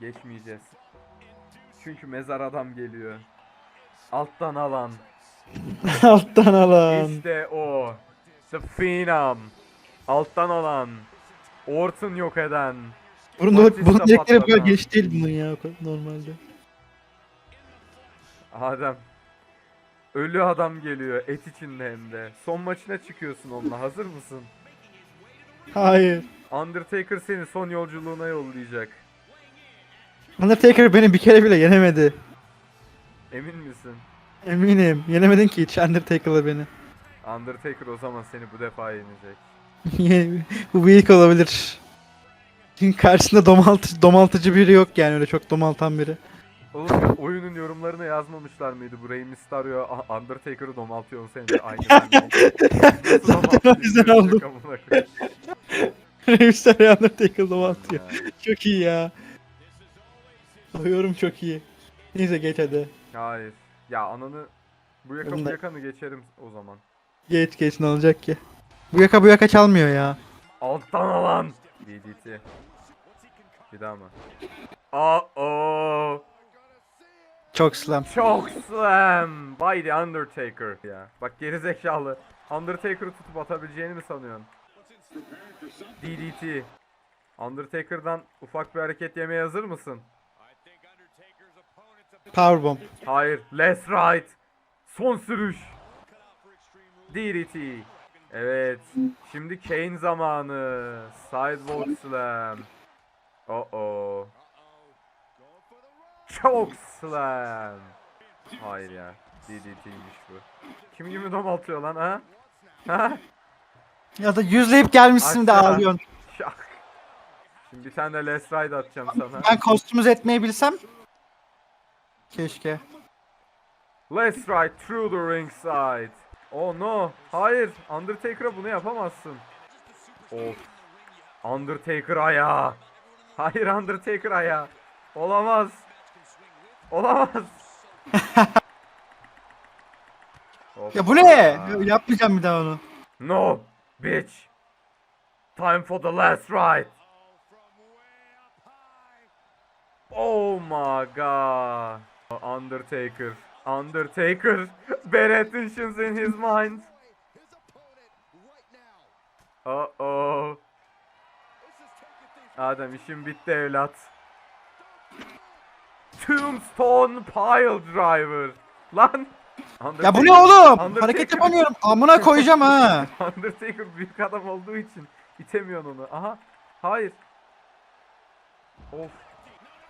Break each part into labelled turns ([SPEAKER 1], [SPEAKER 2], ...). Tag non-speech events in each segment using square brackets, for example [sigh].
[SPEAKER 1] Geçmeyeceğiz. Çünkü mezar adam geliyor. Alttan alan. [laughs]
[SPEAKER 2] Alttan alan.
[SPEAKER 1] İşte o. The Phenom. Alttan alan. Orton yok eden.
[SPEAKER 2] Bunun,
[SPEAKER 1] Batista
[SPEAKER 2] bunun direkleri bu kadar geç değil bunun ya normalde.
[SPEAKER 1] Adem. Ölü adam geliyor et içinde hem de. Son maçına çıkıyorsun onunla hazır mısın?
[SPEAKER 2] Hayır.
[SPEAKER 1] Undertaker seni son yolculuğuna yollayacak.
[SPEAKER 2] Undertaker beni bir kere bile yenemedi.
[SPEAKER 1] Emin misin?
[SPEAKER 2] Eminim. Yenemedin ki hiç Undertaker'la beni.
[SPEAKER 1] Undertaker o zaman seni bu defa yenecek. [laughs]
[SPEAKER 2] bu bir ilk olabilir. Çünkü karşısında domaltı, domaltıcı biri yok yani öyle çok domaltan biri.
[SPEAKER 1] Oğlum oyunun yorumlarına yazmamışlar mıydı? Bu Rey [laughs] Mysterio Undertaker'ı domaltıyor seni de aynı ben
[SPEAKER 2] Zaten o yüzden aldım. Rey Mysterio Undertaker domaltıyor. Çok iyi ya. O yorum çok iyi. Neyse geç hadi.
[SPEAKER 1] Hayır. Ya ananı bu yaka bu
[SPEAKER 2] Bunda-
[SPEAKER 1] yakanı geçerim o zaman.
[SPEAKER 2] Geç geç ne olacak ki? Bu yaka bu yaka çalmıyor ya.
[SPEAKER 1] Alttan alan. DDT. Bir daha mı? Aa
[SPEAKER 2] Çok slam.
[SPEAKER 1] Çok slam by the Undertaker ya. Bak geri zekalı. Undertaker'ı tutup atabileceğini mi sanıyorsun? DDT. Undertaker'dan ufak bir hareket yemeye hazır mısın?
[SPEAKER 2] Powerbomb.
[SPEAKER 1] Hayır. Last right. Son sürüş. DDT. Evet. Şimdi Kane zamanı. Sidewalk slam. Oh oh. Çok slam. Hayır ya. DDT'ymiş bu. Kim gibi domaltıyor lan ha? Ha?
[SPEAKER 2] Ya da yüzleyip gelmişsin de
[SPEAKER 1] Aşağı.
[SPEAKER 2] ağlıyorsun.
[SPEAKER 1] Şak. Şimdi bir tane de last ride atacağım sana.
[SPEAKER 2] Ben kostümüz etmeyi bilsem. Keşke.
[SPEAKER 1] Let's ride through the ringside. Oh no. Hayır. Undertaker'a bunu yapamazsın. Of. Undertaker ayağı. Hayır Undertaker ayağı. Olamaz. Olamaz. [laughs]
[SPEAKER 2] Ya bu ne? Yapmayacağım bir daha onu.
[SPEAKER 1] No, bitch. Time for the last ride. Oh my god. Undertaker. Undertaker. [laughs] Bad intentions in his mind. Uh oh. Adem işim bitti evlat. Tombstone Pile Driver. Lan.
[SPEAKER 2] Ya bu
[SPEAKER 1] Undertaker-
[SPEAKER 2] ne oğlum?
[SPEAKER 1] Undertaker-
[SPEAKER 2] Hareket yapamıyorum. Amına koyacağım ha. [laughs]
[SPEAKER 1] Undertaker büyük adam olduğu için itemiyorsun onu. Aha. Hayır. Of.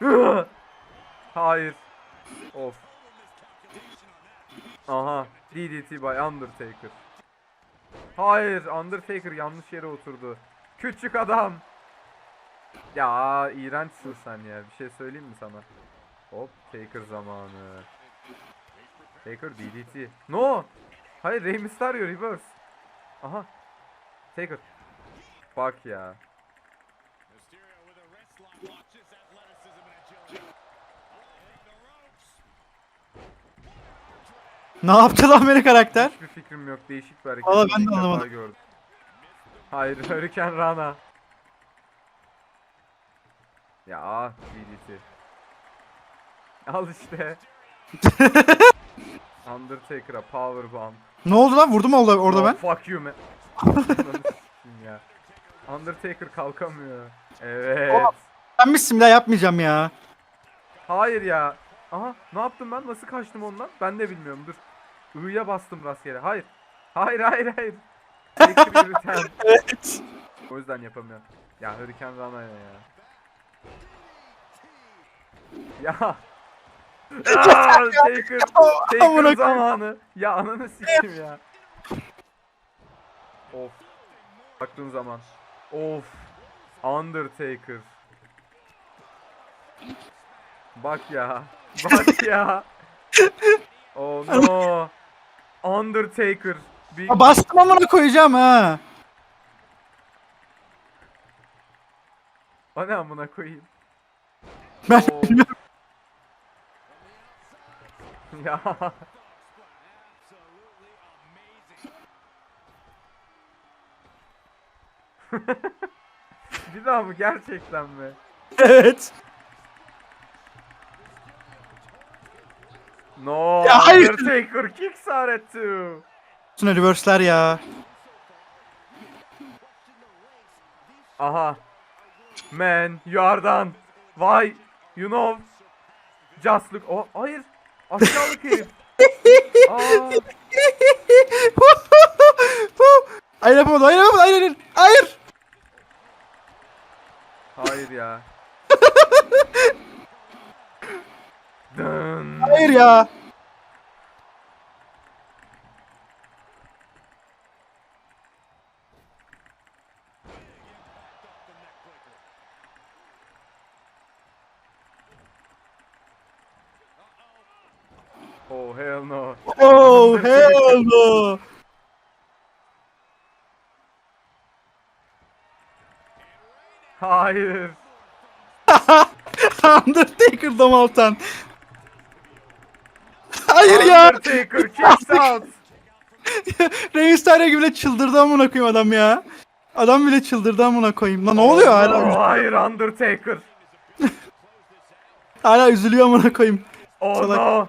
[SPEAKER 1] [laughs] Hayır. Of. Aha. DDT by Undertaker. Hayır. Undertaker yanlış yere oturdu. Küçük adam. Ya iğrençsin sen ya. Bir şey söyleyeyim mi sana? Hop. Taker zamanı. Taker DDT. No. Hayır Rey Mysterio reverse. Aha. Taker. Bak ya.
[SPEAKER 2] Ne yaptı lan beni karakter?
[SPEAKER 1] Hiçbir fikrim yok. Değişik bir hareket.
[SPEAKER 2] Valla ben de
[SPEAKER 1] İlk defa
[SPEAKER 2] anlamadım.
[SPEAKER 1] gördüm. Hayır [laughs] Hurricane Rana. Ya DDT. Al işte. [laughs] Undertaker'a powerbomb.
[SPEAKER 2] Ne oldu lan? Vurdum orada, orada ben.
[SPEAKER 1] Fuck you man. Ananı sikeyim ya. Undertaker kalkamıyor. Evet.
[SPEAKER 2] Oh. Ben bir daha yapmayacağım ya.
[SPEAKER 1] Hayır ya. Aha ne yaptım ben? Nasıl kaçtım ondan? Ben de bilmiyorum. Dur. I'ya bastım rastgele. Hayır. Hayır hayır hayır. Taker. [laughs]
[SPEAKER 2] Evet.
[SPEAKER 1] O yüzden yapamıyorum. Ya Hurricane Rana ya. Ya. [laughs] [laughs] Aa, Taker. Taker
[SPEAKER 2] koyayım.
[SPEAKER 1] zamanı. Ya ananı sikeyim ya. Of. Baktığın zaman. Of. Undertaker. Bak ya. Bak ya. Oh no. Undertaker. Bir...
[SPEAKER 2] Ya bastım amına koyacağım ha.
[SPEAKER 1] O ne amına koyayım.
[SPEAKER 2] Ben
[SPEAKER 1] Oo. [laughs] ya. [laughs] Bir daha mı gerçekten mi?
[SPEAKER 2] evet.
[SPEAKER 1] No,
[SPEAKER 2] Ya hayır.
[SPEAKER 1] Undertaker kicks out at two.
[SPEAKER 2] Reverse'ler ya.
[SPEAKER 1] Aha. Man, you are done. Why? You know. Just look. Oh, hayır. Aşağılık herif. [laughs] Aa,
[SPEAKER 2] hayır yapamadı, hayır yapamadı, hayır, hayır, hayır.
[SPEAKER 1] hayır ya. [laughs] Dın.
[SPEAKER 2] Hayır ya.
[SPEAKER 1] Oh hell no.
[SPEAKER 2] Oh hell no.
[SPEAKER 1] Hayır. [laughs]
[SPEAKER 2] Undertaker domaltan. Hayır ya.
[SPEAKER 1] Undertaker kicks out.
[SPEAKER 2] Rey Mysterio bile çıldırdı amına koyayım adam ya. Adam bile çıldırdı amına koyayım. Lan ne oluyor
[SPEAKER 1] Oh,
[SPEAKER 2] hala?
[SPEAKER 1] no, hayır Undertaker.
[SPEAKER 2] Hala üzülüyor amına koyayım.
[SPEAKER 1] Oh
[SPEAKER 2] Salak.
[SPEAKER 1] no.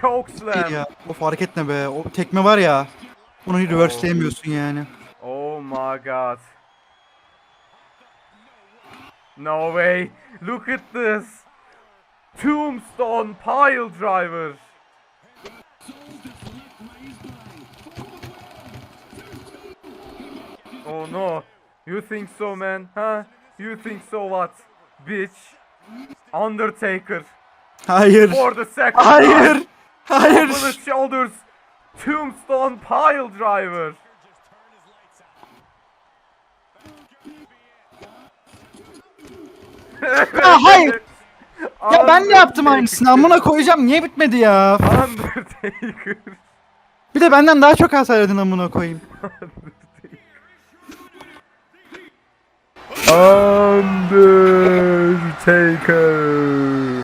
[SPEAKER 1] Choke
[SPEAKER 2] Değil
[SPEAKER 1] slam.
[SPEAKER 2] ya. Of hareket ne be. O tekme var ya. Onu reverseleyemiyorsun yani.
[SPEAKER 1] Oh my god. No way. Look at this. Tombstone pile driver. Oh no. You think so man? Huh? You think so what? Bitch. Undertaker.
[SPEAKER 2] Hayır.
[SPEAKER 1] For the second
[SPEAKER 2] Hayır.
[SPEAKER 1] time.
[SPEAKER 2] Hayır.
[SPEAKER 1] Over the shoulders. Tombstone pile driver.
[SPEAKER 2] Ya hayır. [laughs] Ya ben de yaptım aynısını. Amına koyacağım. Niye bitmedi ya?
[SPEAKER 1] Undertaker.
[SPEAKER 2] Bir de benden daha çok hasar edin amına koyayım.
[SPEAKER 1] Undertaker.